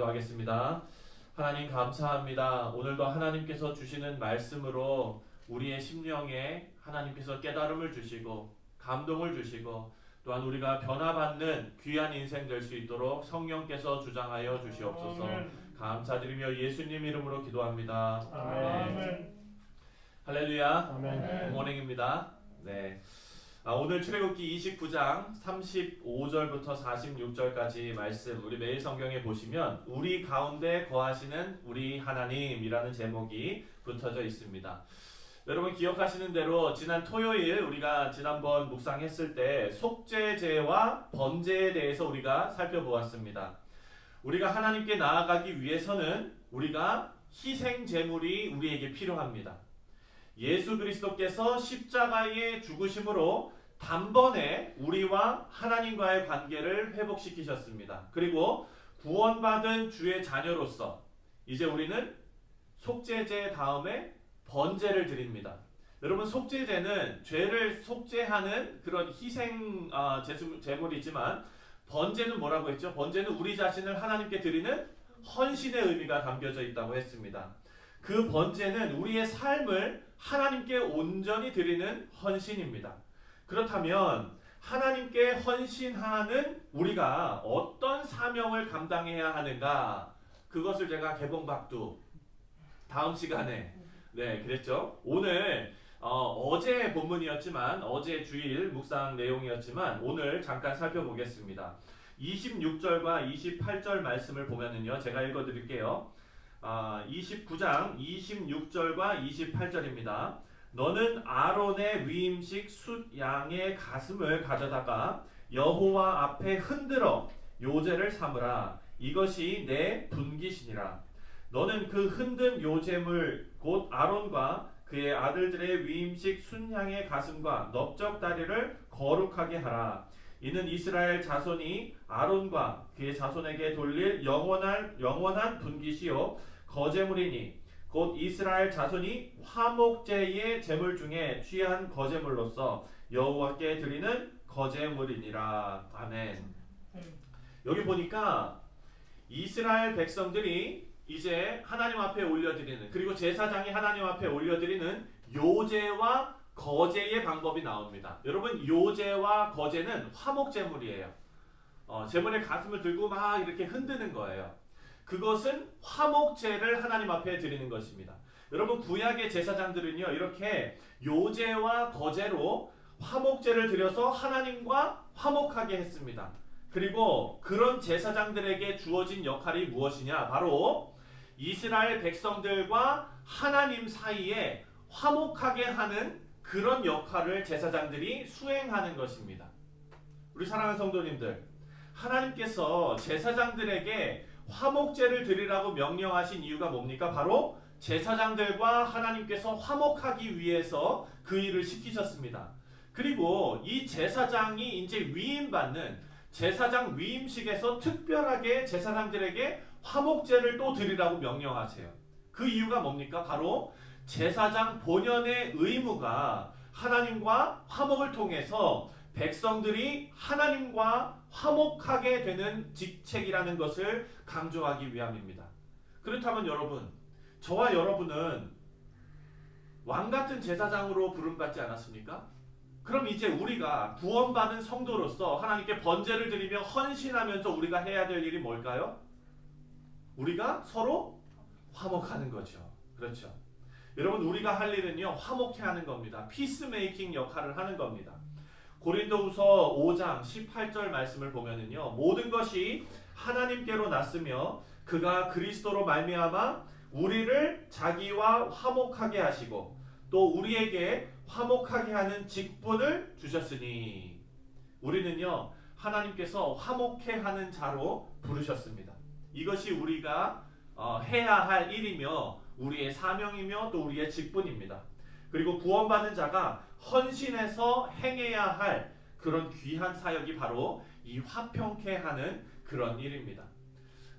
기도하겠습니다. 하나님 감사합니다. 오늘도 하나님께서 주시는 말씀으로 우리의 심령에 하나님께서 깨달음을 주시고 감동을 주시고 또한 우리가 변화받는 귀한 인생 될 수 있도록 성령께서 주장하여 주시옵소서. 감사드리며 예수님 이름으로 기도합니다. 아멘. 할렐루야. 아멘. 굿모닝입니다. 네. 아, 오늘 출애굽기 29장 35절부터 46절까지 말씀 우리 매일 성경에 보시면 우리 가운데 거하시는 우리 하나님이라는 제목이 붙어져 있습니다. 여러분 기억하시는 대로 지난 토요일 우리가 지난번 묵상했을 때 속죄제와 번제에 대해서 우리가 살펴보았습니다. 우리가 하나님께 나아가기 위해서는 우리가 희생 제물이 우리에게 필요합니다. 예수 그리스도께서 십자가의 죽으심으로 단번에 우리와 하나님과의 관계를 회복시키셨습니다. 그리고 구원받은 주의 자녀로서 이제 우리는 속죄제 다음에 번제를 드립니다. 여러분 속죄제는 죄를 속죄하는 그런 희생 아, 제물이지만 번제는 뭐라고 했죠? 번제는 우리 자신을 하나님께 드리는 헌신의 의미가 담겨져 있다고 했습니다. 그 번제는 우리의 삶을 하나님께 온전히 드리는 헌신입니다. 그렇다면 하나님께 헌신하는 우리가 어떤 사명을 감당해야 하는가? 그것을 제가 개봉박두 다음 시간에 네 그랬죠. 오늘 어, 제 본문이었지만 어제 주일 묵상 내용이었지만 오늘 잠깐 살펴보겠습니다. 26절과 28절 말씀을 보면은요 제가 읽어드릴게요. 아, 29장 26절과 28절입니다. 너는 아론의 위임식 숫 양의 가슴을 가져다가 여호와 앞에 흔들어 요제를 삼으라. 이것이 내 분기신이라. 너는 그 흔든 요제물 곧 아론과 그의 아들들의 위임식 순양의 가슴과 넓적 다리를 거룩하게 하라. 이는 이스라엘 자손이 아론과 그의 자손에게 돌릴 영원한 영원한 분기시요 거제물이니 곧 이스라엘 자손이 화목제의 제물 중에 취한 거제물로서 여호와께 드리는 거제물이니라. 아멘. 여기 보니까 이스라엘 백성들이 이제 하나님 앞에 올려드리는 그리고 제사장이 하나님 앞에 올려드리는 요제와 거제의 방법이 나옵니다. 여러분 요제와 거제는 화목 제물이에요. 어, 제물의 가슴을 들고 막 이렇게 흔드는 거예요. 그것은 화목제를 하나님 앞에 드리는 것입니다. 여러분 구약의 제사장들은요 이렇게 요제와 거제로 화목제를 드려서 하나님과 화목하게 했습니다. 그리고 그런 제사장들에게 주어진 역할이 무엇이냐? 바로 이스라엘 백성들과 하나님 사이에 화목하게 하는 그런 역할을 제사장들이 수행하는 것입니다. 우리 사랑하는 성도님들, 하나님께서 제사장들에게 화목제를 드리라고 명령하신 이유가 뭡니까? 바로 제사장들과 하나님께서 화목하기 위해서 그 일을 시키셨습니다. 그리고 이 제사장이 이제 위임받는 제사장 위임식에서 특별하게 제사장들에게 화목제를 또 드리라고 명령하세요. 그 이유가 뭡니까? 바로 제사장 본연의 의무가 하나님과 화목을 통해서 백성들이 하나님과 화목하게 되는 직책이라는 것을 강조하기 위함입니다. 그렇다면 여러분, 저와 여러분은 왕 같은 제사장으로 부름받지 않았습니까? 그럼 이제 우리가 구원받은 성도로서 하나님께 번제를 드리며 헌신하면서 우리가 해야 될 일이 뭘까요? 우리가 서로 화목하는 거죠. 그렇죠. 여러분 우리가 할 일은요 화목해 하는 겁니다. 피스메이킹 역할을 하는 겁니다. 고린도후서 5장 18절 말씀을 보면은요 모든 것이 하나님께로 났으며 그가 그리스도로 말미암아 우리를 자기와 화목하게 하시고 또 우리에게 화목하게 하는 직분을 주셨으니 우리는요 하나님께서 화목해 하는 자로 부르셨습니다. 이것이 우리가 어, 해야 할 일이며 우리의 사명이며 또 우리의 직분입니다. 그리고 구원받은 자가 헌신해서 행해야 할 그런 귀한 사역이 바로 이 화평케 하는 그런 일입니다.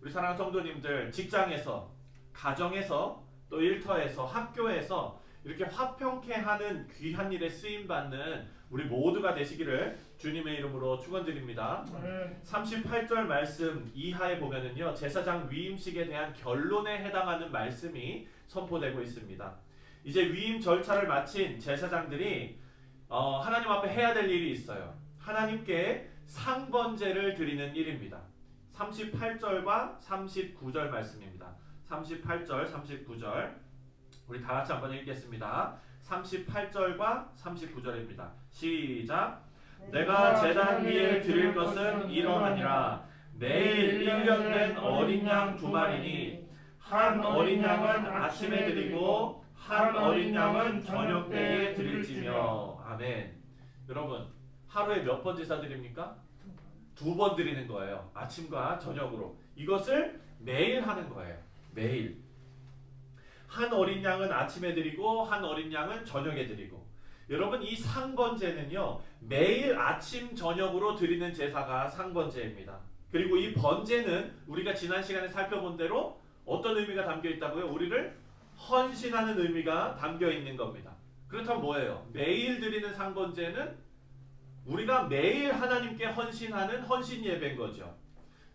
우리 사랑하는 성도님들 직장에서 가정에서 또 일터에서 학교에서 이렇게 화평케 하는 귀한 일에 쓰임 받는 우리 모두가 되시기를 주님의 이름으로 축원드립니다. 아멘. 38절 말씀 이하에 보면은요 제사장 위임식에 대한 결론에 해당하는 말씀이 선포되고 있습니다. 이제 위임 절차를 마친 제사장들이 어, 하나님 앞에 해야 될 일이 있어요. 하나님께 상번제를 드리는 일입니다. 38절과 39절 말씀입니다. 38절, 39절 우리 다 같이 한번 읽겠습니다. 38절과 39절입니다. 시작. 내가 제단 위에 드릴 것은 이러하니라. 매일 1년 된 어린 양 두 마리니 한 어린 양은 아침에 드리고 한 어린 양은 저녁 때에 드릴지며. 아멘. 여러분 하루에 몇 번 제사 드립니까? 두 번 드리는 거예요. 아침과 저녁으로. 이것을 매일 하는 거예요. 매일 한 어린 양은 아침에 드리고 한 어린 양은 저녁에 드리고 여러분 이 상번제는요 매일 아침 저녁으로 드리는 제사가 상번제입니다. 그리고 이 번제는 우리가 지난 시간에 살펴본 대로 어떤 의미가 담겨 있다고요? 우리를 헌신하는 의미가 담겨 있는 겁니다. 그렇다면 뭐예요? 매일 드리는 상번제는 우리가 매일 하나님께 헌신하는 헌신 예배인 거죠.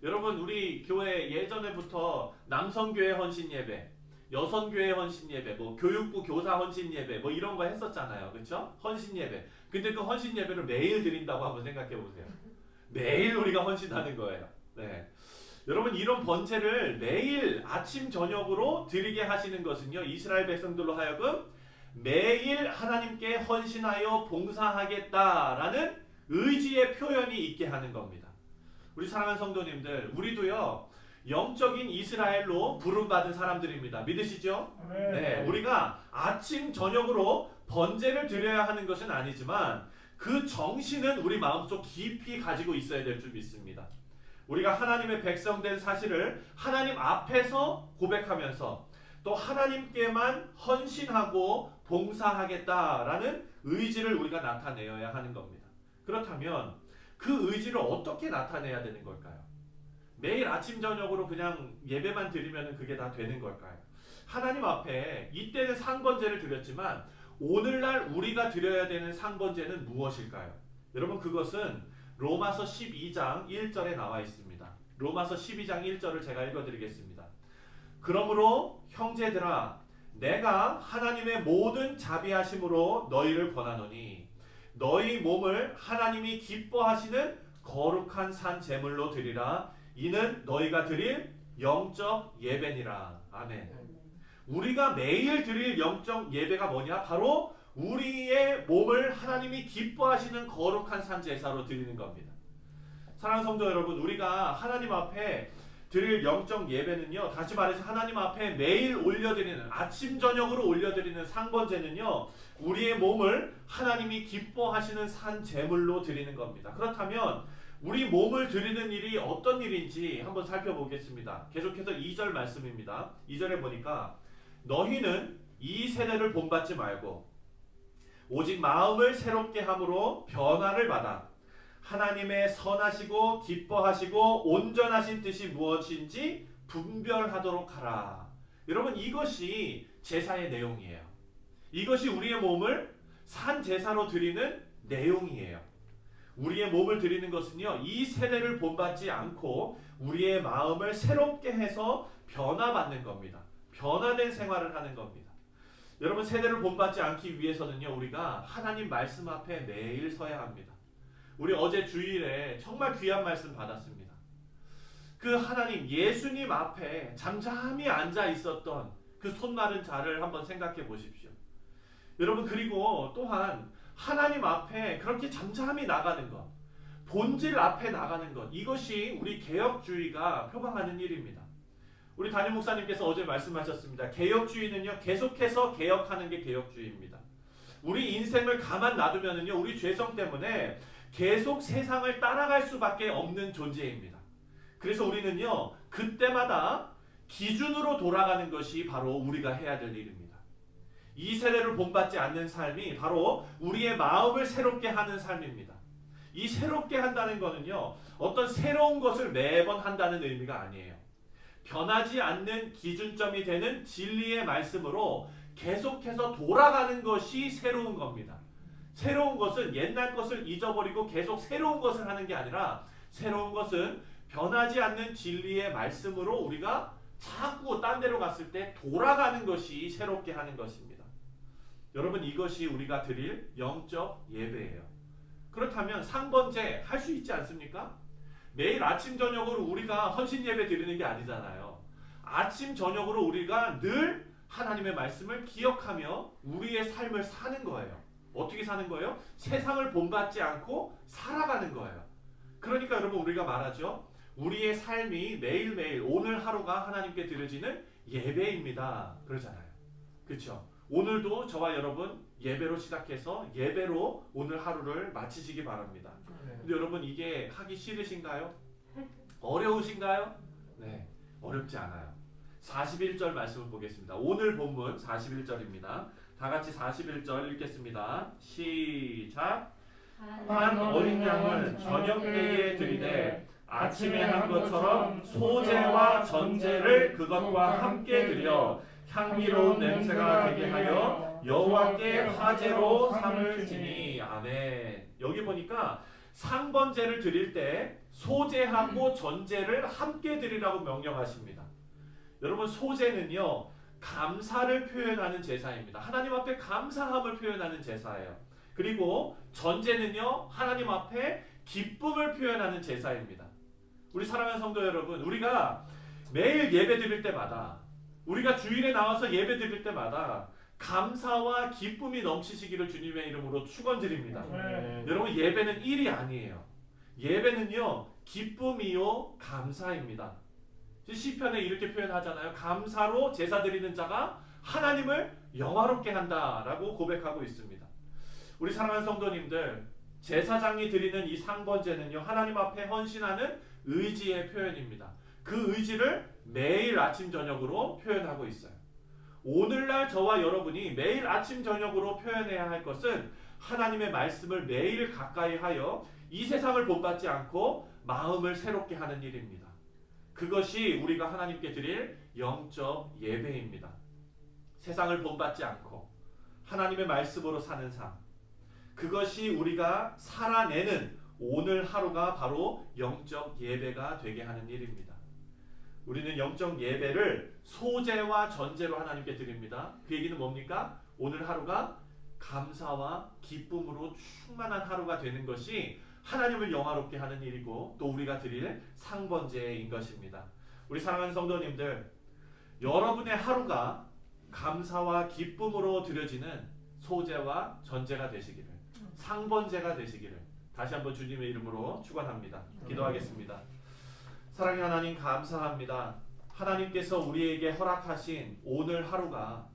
여러분 우리 교회 예전에부터 남성교회 헌신 예배, 여성교회 헌신 예배, 뭐 교육부 교사 헌신 예배 뭐 이런 거 했었잖아요. 그렇죠? 헌신 예배. 근데 그 헌신 예배를 매일 드린다고 한번 생각해 보세요. 매일 우리가 헌신하는 거예요. 네. 여러분 이런 번제를 매일 아침 저녁으로 드리게 하시는 것은요. 이스라엘 백성들로 하여금 매일 하나님께 헌신하여 봉사하겠다라는 의지의 표현이 있게 하는 겁니다. 우리 사랑하는 성도님들, 우리도요. 영적인 이스라엘로 부름받은 사람들입니다. 믿으시죠? 아멘. 네, 우리가 아침 저녁으로 번제를 드려야 하는 것은 아니지만 그 정신은 우리 마음속 깊이 가지고 있어야 될 줄 믿습니다. 우리가 하나님의 백성된 사실을 하나님 앞에서 고백하면서 또 하나님께만 헌신하고 봉사하겠다라는 의지를 우리가 나타내어야 하는 겁니다. 그렇다면 그 의지를 어떻게 나타내야 되는 걸까요? 매일 아침 저녁으로 그냥 예배만 드리면 그게 다 되는 걸까요? 하나님 앞에 이때는 상번제를 드렸지만 오늘날 우리가 드려야 되는 상번제는 무엇일까요? 여러분 그것은 로마서 12장 1절에 나와 있습니다. 로마서 12장 1절을 제가 읽어드리겠습니다. 그러므로 형제들아 내가 하나님의 모든 자비하심으로 너희를 권하노니 너희 몸을 하나님이 기뻐하시는 거룩한 산 제물로 드리라 이는 너희가 드릴 영적 예배니라 아멘. 우리가 매일 드릴 영적 예배가 뭐냐? 바로 우리의 몸을 하나님이 기뻐하시는 거룩한 산 제사로 드리는 겁니다. 사랑하는 성도 여러분, 우리가 하나님 앞에 드릴 영적 예배는요. 다시 말해서 하나님 앞에 매일 올려드리는 아침 저녁으로 올려드리는 상번제는요. 우리의 몸을 하나님이 기뻐하시는 산 제물로 드리는 겁니다. 그렇다면 우리 몸을 드리는 일이 어떤 일인지 한번 살펴보겠습니다. 계속해서 2절 말씀입니다. 2절에 보니까 너희는 이 세대를 본받지 말고 오직 마음을 새롭게 함으로 변화를 받아 하나님의 선하시고 기뻐하시고 온전하신 뜻이 무엇인지 분별하도록 하라. 여러분 이것이 제사의 내용이에요. 이것이 우리의 몸을 산 제사로 드리는 내용이에요. 우리의 몸을 드리는 것은요, 이 세대를 본받지 않고 우리의 마음을 새롭게 해서 변화받는 겁니다. 변화된 생활을 하는 겁니다. 여러분 세대를 본받지 않기 위해서는요 우리가 하나님 말씀 앞에 매일 서야 합니다. 우리 어제 주일에 정말 귀한 말씀 받았습니다. 그 하나님 예수님 앞에 잠잠히 앉아 있었던 그 손마른 자를 한번 생각해 보십시오. 여러분 그리고 또한 하나님 앞에 그렇게 잠잠히 나가는 것, 본질 앞에 나가는 것 이것이 우리 개혁주의가 표방하는 일입니다. 우리 담임 목사님께서 어제 말씀하셨습니다. 개혁주의는요, 계속해서 개혁하는 게 개혁주의입니다. 우리 인생을 가만 놔두면은요, 우리 죄성 때문에 계속 세상을 따라갈 수밖에 없는 존재입니다. 그래서 우리는요, 그때마다 기준으로 돌아가는 것이 바로 우리가 해야 될 일입니다. 이 세대를 본받지 않는 삶이 바로 우리의 마음을 새롭게 하는 삶입니다. 이 새롭게 한다는 것은요, 어떤 새로운 것을 매번 한다는 의미가 아니에요. 변하지 않는 기준점이 되는 진리의 말씀으로 계속해서 돌아가는 것이 새로운 겁니다. 새로운 것은 옛날 것을 잊어버리고 계속 새로운 것을 하는 게 아니라 새로운 것은 변하지 않는 진리의 말씀으로 우리가 자꾸 딴 데로 갔을 때 돌아가는 것이 새롭게 하는 것입니다. 여러분 이것이 우리가 드릴 영적 예배예요. 그렇다면 상번제 할수 있지 않습니까? 매일 아침 저녁으로 우리가 헌신 예배 드리는 게 아니잖아요. 아침 저녁으로 우리가 늘 하나님의 말씀을 기억하며 우리의 삶을 사는 거예요. 어떻게 사는 거예요? 세상을 본받지 않고 살아가는 거예요. 그러니까 여러분 우리가 말하죠. 우리의 삶이 매일매일 오늘 하루가 하나님께 드려지는 예배입니다. 그러잖아요. 그렇죠? 오늘도 저와 여러분 예배로 시작해서 예배로 오늘 하루를 마치시기 바랍니다. 근데 여러분 이게 하기 싫으신가요? 어려우신가요? 네, 어렵지 않아요. 41절 말씀을 보겠습니다. 오늘 본문 41절입니다. 다 같이 41절 읽겠습니다. 시작. 한 어린 양을 저녁 때에 드리되 아침에 한 것처럼 소재와 전제를 그것과 함께 드려 향기로운 냄새가 되게 하여 여호와께 화제로 삼을 지니 아멘. 여기 보니까 상번제를 드릴 때 소제하고 전제를 함께 드리라고 명령하십니다. 여러분 소제는요 감사를 표현하는 제사입니다. 하나님 앞에 감사함을 표현하는 제사예요. 그리고 전제는요 하나님 앞에 기쁨을 표현하는 제사입니다. 우리 사랑하는 성도 여러분, 우리가 매일 예배 드릴 때마다 우리가 주일에 나와서 예배 드릴 때마다 감사와 기쁨이 넘치시기를 주님의 이름으로 축원드립니다. 네. 여러분 예배는 일이 아니에요. 예배는요 기쁨이요 감사입니다. 시편에 이렇게 표현하잖아요. 감사로 제사 드리는 자가 하나님을 영화롭게 한다라고 고백하고 있습니다. 우리 사랑하는 성도님들 제사장이 드리는 이 상번제는요 하나님 앞에 헌신하는 의지의 표현입니다. 그 의지를 매일 아침 저녁으로 표현하고 있어요. 오늘날 저와 여러분이 매일 아침 저녁으로 표현해야 할 것은 하나님의 말씀을 매일 가까이 하여 이 세상을 본받지 않고 마음을 새롭게 하는 일입니다. 그것이 우리가 하나님께 드릴 영적 예배입니다. 세상을 본받지 않고 하나님의 말씀으로 사는 삶. 그것이 우리가 살아내는 오늘 하루가 바로 영적 예배가 되게 하는 일입니다. 우리는 영적 예배를 소제와 전제로 하나님께 드립니다. 그 얘기는 뭡니까? 오늘 하루가 감사와 기쁨으로 충만한 하루가 되는 것이 하나님을 영화롭게 하는 일이고 또 우리가 드릴 상번제인 것입니다. 우리 사랑하는 성도님들, 여러분의 하루가 감사와 기쁨으로 드려지는 소제와 전제가 되시기를, 상번제가 되시기를 다시 한번 주님의 이름으로 축원합니다. 기도하겠습니다. 사랑의 하나님 감사합니다. 하나님께서 우리에게 허락하신 오늘 하루가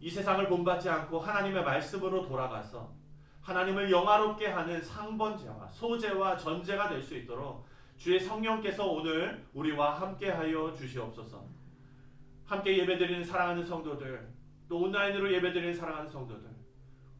이 세상을 본받지 않고 하나님의 말씀으로 돌아가서 하나님을 영화롭게 하는 상번제와 소제와 전제가 될 수 있도록 주의 성령께서 오늘 우리와 함께하여 주시옵소서. 함께 예배드리는 사랑하는 성도들, 또 온라인으로 예배드리는 사랑하는 성도들,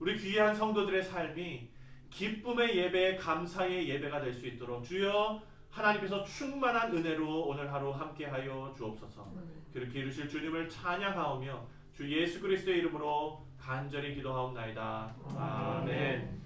우리 귀한 성도들의 삶이 기쁨의 예배, 감사의 예배가 될 수 있도록 주여 하나님께서 충만한 은혜로 오늘 하루 함께하여 주옵소서. 그렇게 이루실 주님을 찬양하오며 주 예수 그리스도의 이름으로 간절히 기도하옵나이다. 아멘.